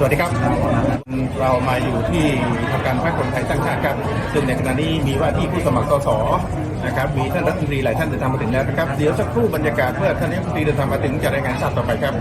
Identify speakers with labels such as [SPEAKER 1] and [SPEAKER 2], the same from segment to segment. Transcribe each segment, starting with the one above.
[SPEAKER 1] สวัสดีครับ เรามาอยู่ที่ทำการพรรคคนไทยสร้างชาติครับ ซึ่งในขณะนี้มีว่าที่ผู้สมัครสสนะครับ มีท่านรัฐมนตรีหลายท่านเดินทางมาถึงแล้วนะครับ เดี๋ยวสักครู่บรรยากาศเมื่อท่านรัฐมนตรีเดินทางมาถึงจะรายงานทราบต่อไปครับ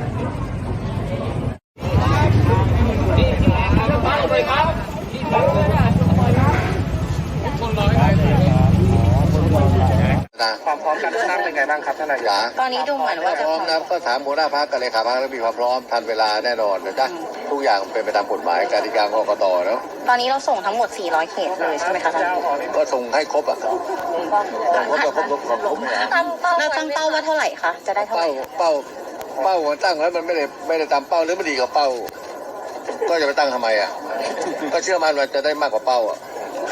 [SPEAKER 2] นะ
[SPEAKER 1] ความพร้อมการเลือกตั้งเป็นไงบ้างครับท่านนายก
[SPEAKER 2] จ๋า
[SPEAKER 3] ตอนนี้ดูเหมือนว่าจะ
[SPEAKER 2] พร้อมนะก็ถามหัวหน้าพักกับเลขาพักแล้วมีความพร้อมทันเวลาแน่นอนนะจ๊ะทุกอย่างเป็นไปตามกฎหมายกติกาของกตเนาะ
[SPEAKER 3] ตอนนี้เราส่งทั้งหมด 400 เขตเลยใช่ไหมคะท่าน
[SPEAKER 2] ก็ส่งให้ครบอะส่งครบก็ครบครบครบครบนะ
[SPEAKER 3] ตั้งเป้าเราตั้งเป้าว่าเท่าไหร่คะจะได้เท่าไห
[SPEAKER 2] เป้า
[SPEAKER 3] ร่
[SPEAKER 2] เป้าเป้ามันตั้งแล้วมันไม่ได้ไม่ได้ตามเป้าหรือไม่ดีกับเป้า ก็จะไปตั้งทำไมอะก็เชื่อมั่นว่าจะได้มากกว่าเป้าอะ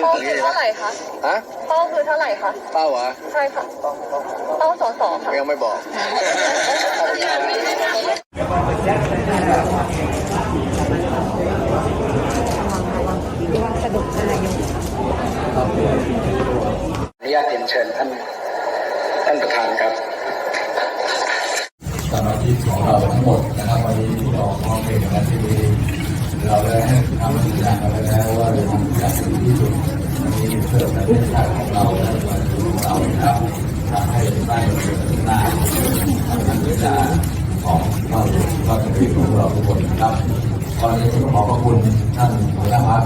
[SPEAKER 4] เป้าคือเท่าไหร่คะ
[SPEAKER 2] ฮะ
[SPEAKER 4] เป้าคือเท่าไหร่คะ
[SPEAKER 2] เป้าเหรอะ
[SPEAKER 4] ใช่ค่ะเป้าสอสอค่ะ
[SPEAKER 2] ยังไม่บอก
[SPEAKER 5] อนุญาตเรียนเชิญท่านท่านประธานครับ
[SPEAKER 6] สมาชิกของเราทั้งหมดนะครับวันนี้ที่ออกร้องเพลงกันที่ดี เราได้ให้คำสัญญากันไว้แล้วว่าเราทำทุกอย่างดีที่สุดนี้เพื่อประเทศชาติของเราและประชาชนของเรานะครับทำให้บ้านเมืองเดินหน้าทำให้เวลาของเราก็จะเป็นของเราทุกคนนะครับตอนนี้ขอบพระคุณท่านหัวหน้าพัก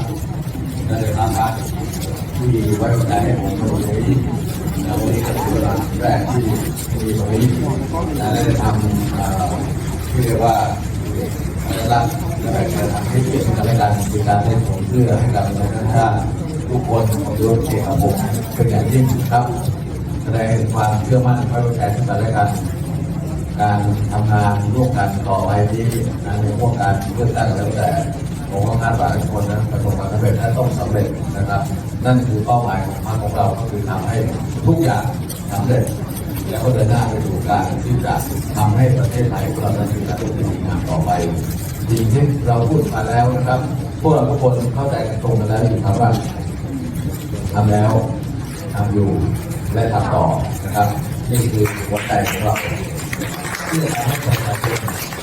[SPEAKER 6] และเลขาพักที่ไว้วางใจให้ผมมาตรงนี้แล้ววันนี้ก็เป็นเวลาแรกที่มีตรงนี้และได้ทำเอ่อที่เรียกว่าสัญลักษณ และการทำให้เกียรติกันและกันเป็นการให้ผลเพื่อให้กับประชาชาทุกคนของโลกเอกผมเป็นอย่างยิ่งครับ แสดงความเชื่อมั่นไว้วางใจซึ่งกันและกัน การทำงานร่วมกันต่อไปที่ในพวกการเลือกตั้งแล้วแต่ผมก็คาดหวังทุกคนนะประสบความสำเร็จและต้องสำเร็จนะครับ นั่นคือเป้าหมายของพรรคของเราก็คือทำให้ทุกอย่างสำเร็จ แล้วก็เดินหน้าไปสู่การที่จะทำให้ประเทศไทยของเราเป็นสิ่งที่ดีงามต่อไปสิ่งที่เราพูดมาแล้วนะครับ พวกเราทุกคนเข้าใจกันตรงกันแล้วอยู่ครับว่าทำแล้วทำอยู่และทำต่อนะครับ นี่คือหัวใจของเราที่จะทำให้ประชาชน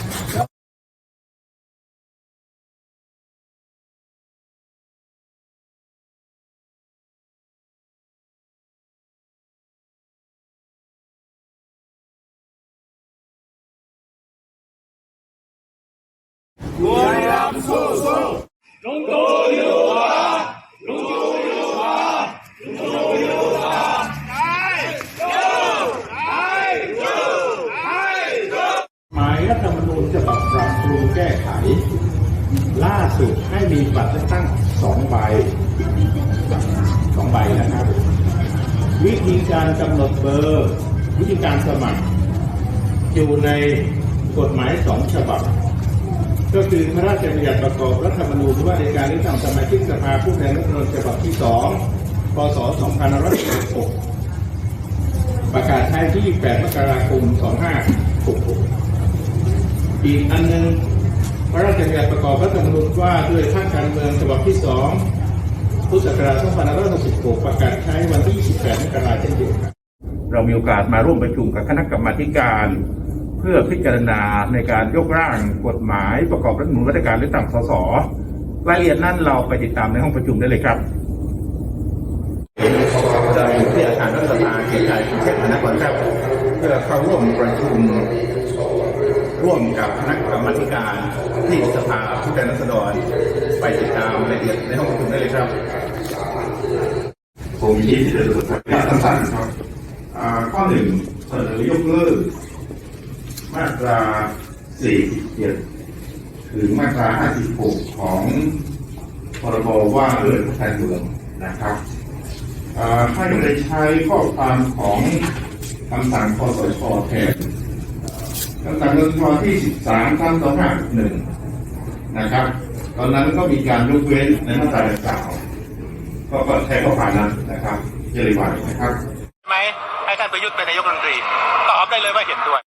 [SPEAKER 6] แล้ว
[SPEAKER 1] หมายรัฐธรรมนูญฉบับปรับปรุงแก้ไข ล่าสุดให้มีบัตรเลือกตั้งสองใบสองใบนะครับ วิธีการกำหนดเบอร์ วิธีการสมัคร อยู่ในกฎหมายสองฉบับ ก็คือพระราชบัญญัติประกอบรัฐธรรมนูญว่าในการเลือกตั้งสมาชิกสภาผู้แทนราษฎรฉบับที่สองพศ2566ประกาศใช้ที่8มกราคม 2566 อีกอันหนึ่งพระราชบัญญัติประกอบรัฐธรรมนูญว่าด้วยพรรคการเมืองฉบับที่ 2 พุทธศักราช2566 ประกาศใช้วันที่ 28 มกราคมเช่นเดียวกันเรามีโอกาสมาร่วมประชุมกับคณะกรรมาการ พื่อพิจารณาในการยกร่างกฎหมายประกอบรัฐมนูญว่าการเลือกตั้งสสรายละเอียดนั้นเราไปติดตามในห้องประชุมได้เลยครับเราอยู่ที่อาคารรัฐสภาเขตใหญ่กรุงเทพมหานครครับเพื่อเข้าร่วมประชุมร่วมกับคณะกรรมธิการที่สภาผู้แทนราษฎรไปติดตามรายละเอียดในห้องประชุมได้เลยครับผมยินดีที่จะสรุปสั้นๆครับข้อหนึ่งเสนอยกเลิก มาตรา 47 ถึงมาตรา 56 ของพรบว่าเรื่องการเมืองนะครับให้ได้ใช้ข้อความของคำสั่งคอสชแทนคำสั่งคอสชที่ 13ทับ2561 นะครับ ตอนนั้นก็มีการยกเว้นในมาตราดังกล่าวก็ก็ใช้ข้อความนั้นนะครับเจริญวันนะครับ
[SPEAKER 7] ไหมให้ท่านประยุทธ์เป็นนายกรัฐมนตรีตอบได้เลยว่าเห็นด้วย